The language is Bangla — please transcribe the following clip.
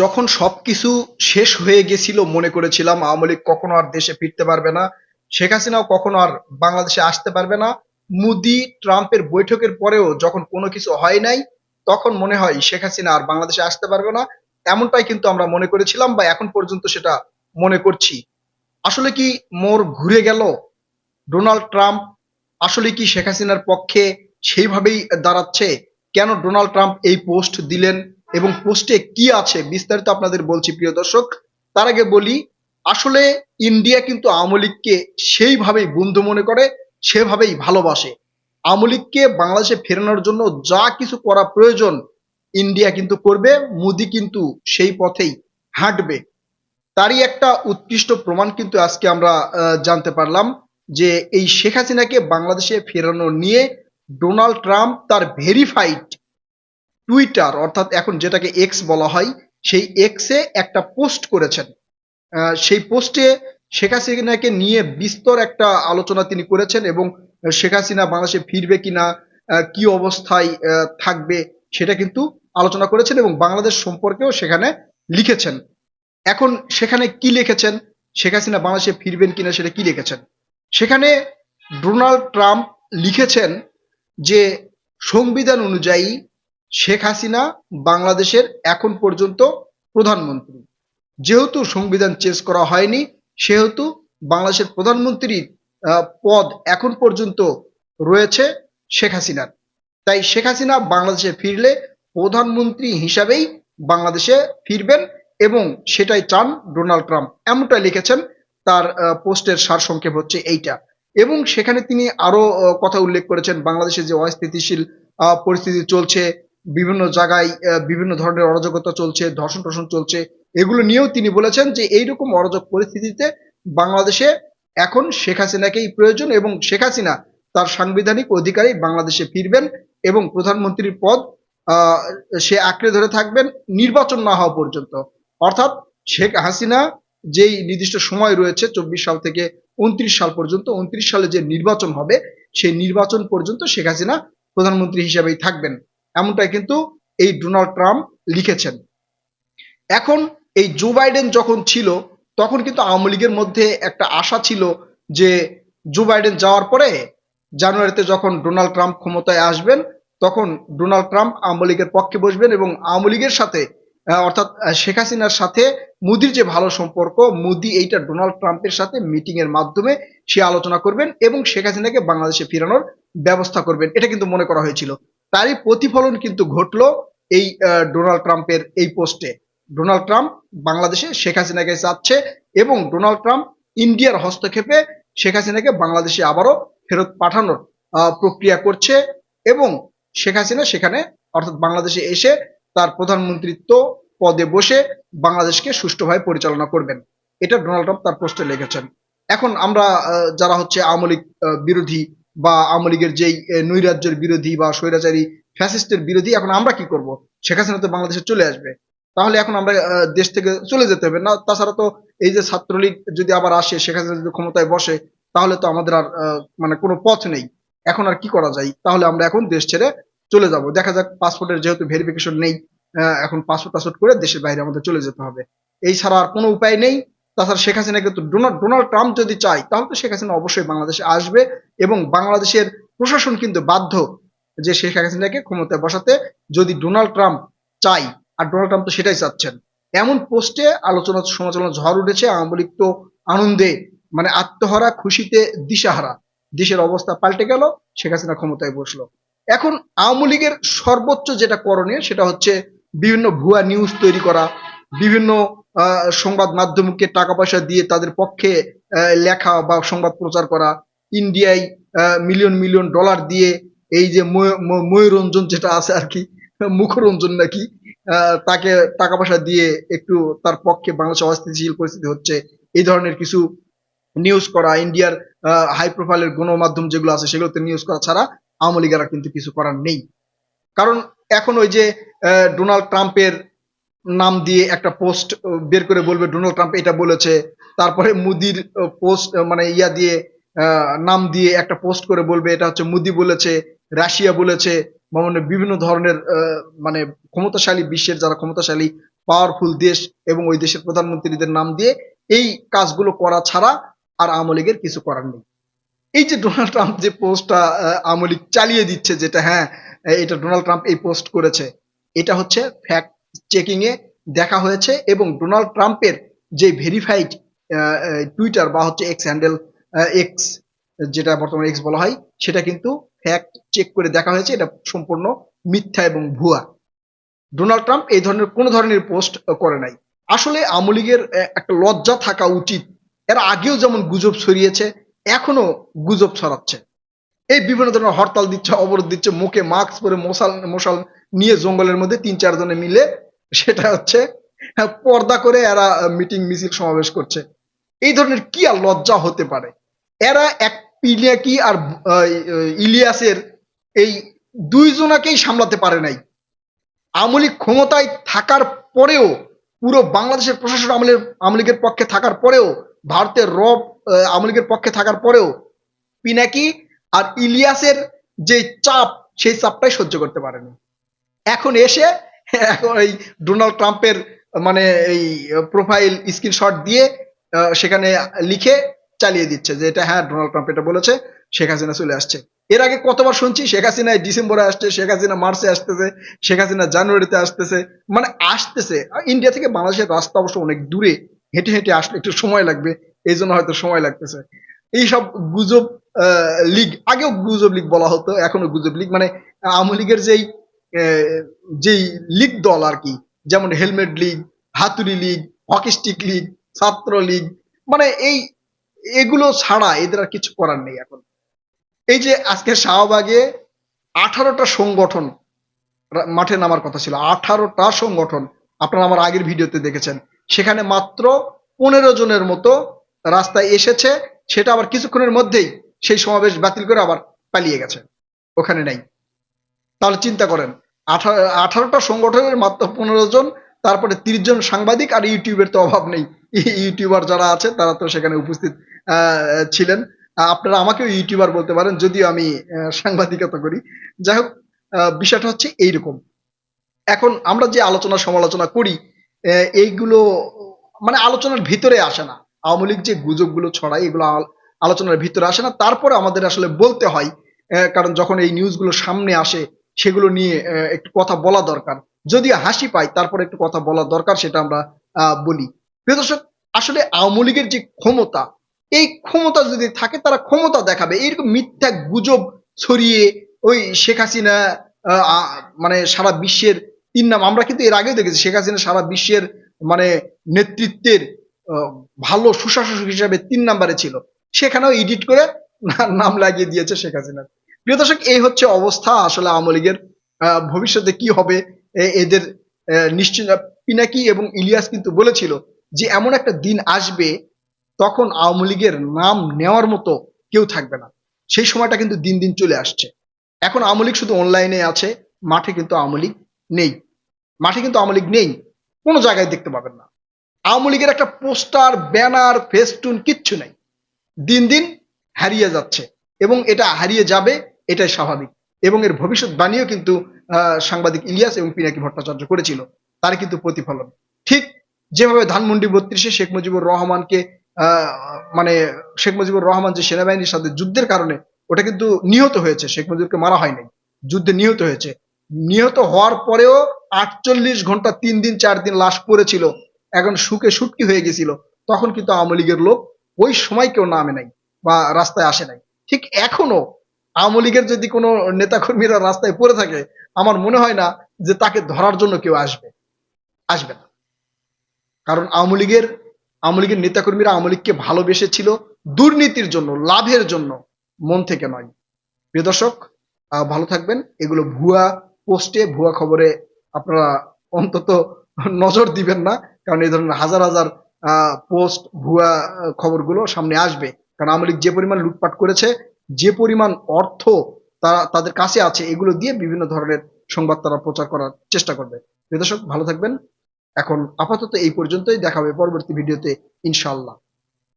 যখন সবকিছু শেষ হয়ে গেছিল মনে করেছিলাম, আওয়ামী লীগ কখনো আর দেশে ফিরতে পারবে না, শেখ হাসিনাও কখনো আর বাংলাদেশে আসতে পারবে না। মুদি ট্রাম্পের বৈঠকের পরেও যখন কোনো কিছু হয় নাই, তখন মনে হয় শেখ হাসিনা আর বাংলাদেশে আসতে পারবে না। এমনটাই কিন্তু আমরা মনে করেছিলাম বা এখন পর্যন্ত সেটা মনে করছি। আসলে কি মোর ঘুরে গেল? ডোনাল্ড ট্রাম্প আসলে কি শেখ হাসিনার পক্ষে সেইভাবেই দাঁড়াচ্ছে? কেন ডোনাল্ড ট্রাম্প এই পোস্ট দিলেন? এবং পোস্টে কি আছে বিস্তারিত আপনাদের বলছি, প্রিয় দর্শক। তার আগে বলি, আসলে ইন্ডিয়া কিন্তু আওয়ামী লীগকে সেইভাবেই বন্ধু মনে করে, সেভাবেই ভালোবাসে। আওয়ামী লীগকে বাংলাদেশে ফেরানোর জন্য যা কিছু করা প্রয়োজন, ইন্ডিয়া কিন্তু করবে, মোদি কিন্তু সেই পথেই হাঁটবে। তারই একটা উৎকৃষ্ট প্রমাণ কিন্তু আজকে আমরা জানতে পারলাম যে এই শেখ হাসিনাকে বাংলাদেশে ফেরানো নিয়ে ডোনাল্ড ট্রাম্প তার ভেরিফাইড টুইটার অর্থাৎ এখন যেটাকে এক্স বলা হয়, সেই এক্সে একটা পোস্ট করেছেন। সেই পোস্টে শেখ হাসিনাকে নিয়ে বিস্তর একটা আলোচনা তিনি করেছেন এবং শেখ হাসিনা বাংলাদেশে ফিরবে কিনা কি অবস্থায় থাকবে সেটা কিন্তু আলোচনা করেছেন এবং বাংলাদেশ সম্পর্কেও সেখানে লিখেছেন। এখন সেখানে কি লিখেছেন? শেখ হাসিনা বাংলাদেশে ফিরবেন কিনা সেটা কি লিখেছেন? সেখানে ডোনাল্ড ট্রাম্প লিখেছেন যে, সংবিধান অনুযায়ী শেখ হাসিনা বাংলাদেশের এখন পর্যন্ত প্রধানমন্ত্রী। যেহেতু সংবিধান চেঞ্জ করা হয়নি, সেহেতু বাংলাদেশের প্রধানমন্ত্রীর পদ এখন পর্যন্ত রয়েছে শেখ হাসিনার। তাই শেখ হাসিনা বাংলাদেশে ফিরলে প্রধানমন্ত্রী হিসাবেই বাংলাদেশে ফিরবেন এবং সেটাই চান ডোনাল্ড ট্রাম্প। এমনটাই লিখেছেন তার পোস্টের সারসংক্ষেপ হচ্ছে এইটা। এবং সেখানে তিনি আরও কথা উল্লেখ করেছেন বাংলাদেশে যে অস্থিতিশীল পরিস্থিতি চলছে বিভিন্ন জায়গায় বিভিন্ন ধরনের অরাজকতা চলছে ধর্ষণ টর্ষণ চলছে। এগুলো নিয়েও তিনি বলেছেন যে এইরকম অরাজক পরিস্থিতিতে বাংলাদেশে এখন শেখ হাসিনাকেই প্রয়োজন এবং শেখ হাসিনা তার সাংবিধানিক অধিকারী বাংলাদেশে ফিরবেন এবং প্রধানমন্ত্রীর পদ সে আঁকড়ে ধরে থাকবেন নির্বাচন না হওয়া পর্যন্ত। অর্থাৎ শেখ হাসিনা যেই নির্দিষ্ট সময় রয়েছে, চব্বিশ সাল থেকে উনত্রিশ সাল পর্যন্ত, উনত্রিশ সালে যে নির্বাচন হবে, সেই নির্বাচন পর্যন্ত শেখ হাসিনা প্রধানমন্ত্রী হিসেবেই থাকবেন। এমনটাই কিন্তু এই ডোনাল্ড ট্রাম্প লিখেছেন। এখন এই জো বাইডেন যখন ছিল, তখন কিন্তু আওয়ামী লীগের মধ্যে একটা আশা ছিল যে জো বাইডেন যাওয়ার পরে জানুয়ারিতে যখন ডোনাল্ড ট্রাম্প ক্ষমতায় আসবেন, তখন ডোনাল্ড ট্রাম্প আওয়ামী লীগের পক্ষে বসবেন এবং আওয়ামী লীগের সাথে অর্থাৎ শেখ হাসিনার সাথে মোদির যে ভালো সম্পর্ক, মোদি এইটা ডোনাল্ড ট্রাম্পের সাথে মিটিং এর মাধ্যমে সে আলোচনা করবেন এবং শেখ হাসিনাকে বাংলাদেশে ফেরানোর ব্যবস্থা করবেন। এটা কিন্তু মনে করা হয়েছিল। তারই প্রতিফলন কিন্তু ঘটলো এই ডোনাল্ড ট্রাম্পের এই পোস্টে। ডোনাল্ড ট্রাম্প বাংলাদেশে শেখ হাসিনাকে চাচ্ছে এবং ডোনাল্ড ট্রাম্প ইন্ডিয়ার হস্তক্ষেপে শেখ হাসিনাকে বাংলাদেশে আবারও ফেরত পাঠানোর প্রক্রিয়া করছে এবং শেখ হাসিনা সেখানে, অর্থাৎ বাংলাদেশে এসে তার প্রধানমন্ত্রিত্ব পদে বসে বাংলাদেশকে সুষ্ঠুভাবে পরিচালনা করবেন। এটা ডোনাল্ড ট্রাম্প তার পোস্টে লিখেছেন। এখন আমরা যারা হচ্ছে আওয়ামী লীগ বিরোধী বা আওয়ামী লীগের যেই নৈরাজ্যের বিরোধী বা স্বৈরাচারী ফ্যাসিস্টের বিরোধী, এখন আমরা কি করব? শেখ হাসিনা তো বাংলাদেশে চলে আসবে। তাহলে এখন আমরা দেশ থেকে চলে যেতে হবে। না, তাছাড়া তো এই যে ছাত্রলীগ যদি আবার আসে, শেখ হাসিনা যদি ক্ষমতায় বসে, তাহলে তো আমাদের আর মানে কোনো পথ নেই। এখন আর কি করা যায়? তাহলে আমরা এখন দেশ ছেড়ে চলে যাব। দেখা যাক, পাসপোর্টের যেহেতু ভেরিফিকেশন নেই এখন পাসপোর্ট টাসপোর্ট করে দেশের বাইরে আমাদের চলে যেতে হবে। এই ছাড়া আর কোনো উপায় নেই। তাছাড়া শেখ হাসিনাকে তো ডোনাল্ড ডোনাল্ড ট্রাম্প যদি চায়, তাহলে তো শেখ হাসিনা অবশ্যই বাংলাদেশে আসবে এবং বাংলাদেশের প্রশাসন কিন্তু বাধ্য যে শেখ হাসিনাকে ক্ষমতায় বসাতে যদি ডোনাল্ড ট্রাম্প চাই আর ডোনাল্ড ট্রাম্প তো সেটাই চাচ্ছেন। এমন পোস্টে আলোচনা, সমালোচনা ঝড় উঠেছে, আওয়ামী লীগ তো আনন্দে মানে আত্মহারা, খুশিতে দিশাহারা। দেশের অবস্থা পাল্টে গেল, শেখ হাসিনা ক্ষমতায় বসল। এখন আওয়ামী লীগের সর্বোচ্চ যেটা করণীয়, সেটা হচ্ছে বিভিন্ন ভুয়া নিউজ তৈরি করা, বিভিন্ন সংবাদ মাধ্যমকে টাকা পয়সা দিয়ে তাদের পক্ষে লেখা বা সংবাদ প্রচার করা, ইন্ডিয়ায় মিলিয়ন মিলিয়ন ডলার দিয়ে এই যে ময়ূরঞ্জন যেটা আছে আর কি, মুখরঞ্জন নাকি তাকে টাকা পয়সা দিয়ে একটু তার পক্ষে বাংলাদেশে অস্থিতিশীল পরিস্থিতি হচ্ছে। এই ধরনের কিছু নিউজ করা, ইন্ডিয়ার হাই প্রোফাইলের গণমাধ্যম যেগুলো আছে সেগুলোতে নিউজ করা ছাড়া আওয়ামী লীগের কিন্তু কিছু করার নেই। কারণ এখন ওই যে ডোনাল্ড ট্রাম্পের নাম দিয়ে একটা পোস্ট বের করে বলবে ডোনাল্ড ট্রাম্প এটা বলেছে। তারপরে মুদির পোস্ট মানে ইয়া দিয়ে নাম দিয়ে একটা পোস্ট করে বলবে, এটা হচ্ছে মুদি বলেছে, রাশিয়া বলেছে মানে বিভিন্ন ধরনের মানে ক্ষমতাশালী বিশ্বের যারা ক্ষমতাশালী পাওয়ারফুল দেশ এবং ওই দেশের প্রধানমন্ত্রীদের নাম দিয়ে এই কাজগুলো করা ছাড়া আর আওয়ামী লীগের কিছু করার নেই। এই যে ডোনাল্ড ট্রাম্প যে পোস্টটা আওয়ামী লীগ চালিয়ে দিচ্ছে, যেটা হ্যাঁ এটা ডোনাল্ড ট্রাম্প এই পোস্ট করেছে, এটা হচ্ছে ফ্যাক্ট চেকিং এ দেখা হয়েছে এবং ডোনাল্ড ট্রাম্পের যে ভেরিফাইড টুইটার বা হচ্ছে এক্স হ্যান্ডেল এক্স যেটা বর্তমানে এক্স বলা হয়, সেটা কিন্তু ফ্যাক্ট চেক করে দেখা হয়েছে। এটা সম্পূর্ণ মিথ্যা এবং ভুয়া। ডোনাল্ড ট্রাম্প এই ধরনের, কোনো ধরনের পোস্ট করে নাই। আসলে আওয়ামী লীগের একটা লজ্জা থাকা উচিত। এর আগেও যেমন গুজব ছড়িয়েছে এখনও গুজব ছড়াচ্ছে। এই বিভিন্ন ধরনের হরতাল দিচ্ছে অবরোধ দিচ্ছে মুখে মাস্ক পরে মশাল মশাল নিয়ে জঙ্গলের মধ্যে তিন চারজনে মিলে সেটা হচ্ছে হ্যাঁ, পর্দা করে এরা মিটিং মিছিল সমাবেশ করছে। এই ধরনের কি আর লজ্জা হতে পারে? এরা এক পিলিয়াকি আর ইলিয়াসের এই দুইজনাকেই সামলাতে পারে নাই। আওয়ামী লীগ ক্ষমতায় থাকার পরেও পুরো বাংলাদেশের প্রশাসন আওয়ামী লীগের পক্ষে থাকার পরেও ভারতের রব আওয়ামী পক্ষে থাকার পরেও পিনাকি আর ইলিয়াসের যে চাপ, সেই চাপটাই সহ্য করতে পারেনি। এখন এসে, এখন এই ডোনাল্ড ট্রাম্পের মানে এই প্রোফাইল স্ক্রিনশট দিয়ে সেখানে লিখে চালিয়ে দিচ্ছে যে এটা হ্যাঁ ডোনাল্ড ট্রাম্প এটা বলেছে, শেখ হাসিনা চলে আসছে। এর আগে কতবার শুনছি, শেখ হাসিনা ডিসেম্বরে আসছে, শেখ হাসিনা মার্চে আসতেছে, শেখ হাসিনা জানুয়ারিতে আসতেছে মানে আসতেছে। ইন্ডিয়া থেকে বাংলাদেশের রাস্তা অবশ্য অনেক দূরে, হেঁটে হেঁটে আসলে একটু সময় লাগবে, এই জন্য হয়তো সময় লাগতেছে। এইসব গুজব লীগ আগেও গুজব লীগ বলা হতো, এখনও গুজব লীগ মানে আওয়ামী লীগের যেই যেই লীগ দল আর কি, যেমন হেলমেট লীগ হাতুড়ি লীগ হকিস্টিক লীগ ছাত্র লীগ মানে এই, এগুলো ছাড়া এদের আর কিছু করার নেই এখন। এই যে আজকে শাহবাগে আঠারোটা সংগঠন মাঠে নামার কথা ছিল, আঠারোটা সংগঠন, আপনারা আমার আগের ভিডিওতে দেখেছেন, সেখানে মাত্র পনেরো জনের মতো রাস্তায় এসেছে, সেটা আবার কিছুক্ষণের মধ্যেই সেই সমাবেশ বাতিল করে আবার পালিয়ে গেছে। ওখানে নেই। তাহলে চিন্তা করেন, আঠারো, আঠারোটা সংগঠনের মাত্র পনেরো জন, তারপরে তিরিশ জন সাংবাদিক আর ইউটিউবের তো অভাব নেই। ইউটিউবার যারা আছে, তারা তো সেখানে উপস্থিত ছিলেন। আপনারা আমাকেও ইউটিউবার বলতে পারেন, যদিও আমি সাংবাদিকতা করি। যাই হোক বিষয়টা হচ্ছে এইরকম। এখন আমরা যে আলোচনা সমালোচনা করি এইগুলো মানে আলোচনার ভিতরে আসে না। আওয়ামী লীগ যে গুজবগুলো ছড়ায়, এগুলো আলোচনার ভিতরে আসে না। তারপরে আমাদের আসলে বলতে হয় কারণ যখন এই নিউজগুলো সামনে আসে, সেগুলো নিয়ে একটু কথা বলা দরকার। যদি হাসি পাই, তারপরে একটু কথা বলা দরকার, সেটা আমরা বলি। প্রিয় দর্শক, আসলে আওয়ামী লীগের যে ক্ষমতা, এই ক্ষমতা যদি থাকে, তারা ক্ষমতা দেখাবে। এইরকম মিথ্যা গুজব ছড়িয়ে ওই শেখ হাসিনা মানে সারা বিশ্বের তিন নাম, আমরা কিন্তু এর আগেও দেখেছি, শেখ হাসিনা সারা বিশ্বের মানে নেতৃত্বের ভালো সুশাসক হিসাবে তিন নাম্বারে ছিল। সেখানেও এডিট করে নাম লাগিয়ে দিয়েছে শেখ হাসিনা। প্রিয় দর্শক এই হচ্ছে অবস্থা আসলে আওয়ামী লীগের। ভবিষ্যতে কি হবে? এদের আহ, নিশ্চিত পিনাকি এবং ইলিয়াস কিন্তু বলেছিল যে এমন একটা দিন আসবে তখন আওয়ামী লীগের নাম নেওয়ার মতো কেউ থাকবে না। সেই সময়টা কিন্তু দিন দিন চলে আসছে। এখন আওয়ামী লীগ শুধু অনলাইনে আছে মাঠে কিন্তু আওয়ামী লীগ নেই। মাঠে কিন্তু আওয়ামী লীগ নেই কোনো জায়গায় দেখতে পাবেন না। আওয়ামী লীগের একটা পোস্টার ব্যানার ফেস্টুন কিচ্ছু নেই। দিন দিন হারিয়ে যাচ্ছে এবং এটা হারিয়ে যাবে, এটাই স্বাভাবিক। এবং এর ভবিষ্যৎবাণীও কিন্তু সাংবাদিক ইলিয়াস এবং পিনাকি ভট্টাচার্য করেছিল। তার কিন্তু প্রতিফলন। ঠিক যেভাবে ধানমন্ডি বত্রিশে শেখ মুজিবুর রহমানকে মানে শেখ মুজিবুর রহমান যে সেনাবাহিনীর সাথে যুদ্ধের কারণে ওটা কিন্তু নিহত হয়েছে, শেখ মুজিবকে মারা হয়নি। যুদ্ধে নিহত হয়েছে। নিহত হওয়ার পরেও আটচল্লিশ ঘণ্টা তিন দিন, চার দিন লাশ পড়েছিল। এখন সুখে সুটকি হয়ে গেছিল। তখন কিন্তু আওয়ামী লীগের লোক ওই সময় কেউ নামে নাই বা রাস্তায় আসে নাই। ঠিক এখনও আওয়ামী লীগের যদি কোনো নেতাকর্মীরা রাস্তায় পড়ে থাকে, আমার মনে হয় না যে তাকে ধরার জন্য কেউ আসবে আসবে না। কারণ আওয়ামী লীগের আওয়ামী লীগের নেতাকর্মীরা আওয়ামী লীগকে ভালোবেসেছিল দুর্নীতির জন্য, লাভের জন্য, মন থেকে নয়। প্রিয় দর্শক ভালো থাকবেন। এগুলো ভুয়া পোস্টে, ভুয়া খবরে আপনারা অন্তত নজর দিবেন না, কারণ এই ধরনের হাজার হাজার পোস্ট ভুয়া খবরগুলো সামনে আসবে। কারণ আওয়ামী লীগ যে পরিমাণ লুটপাট করেছে, যে পরিমাণ অর্থ তারা, তাদের কাছে আছে, এগুলো দিয়ে বিভিন্ন ধরনের সংবাদ তারা প্রচার করার চেষ্টা করবে। দর্শক, ভালো থাকবেন। এখন আপাতত এই পর্যন্তই। দেখাবে পরবর্তী ভিডিওতে, ইনশাআল্লাহ।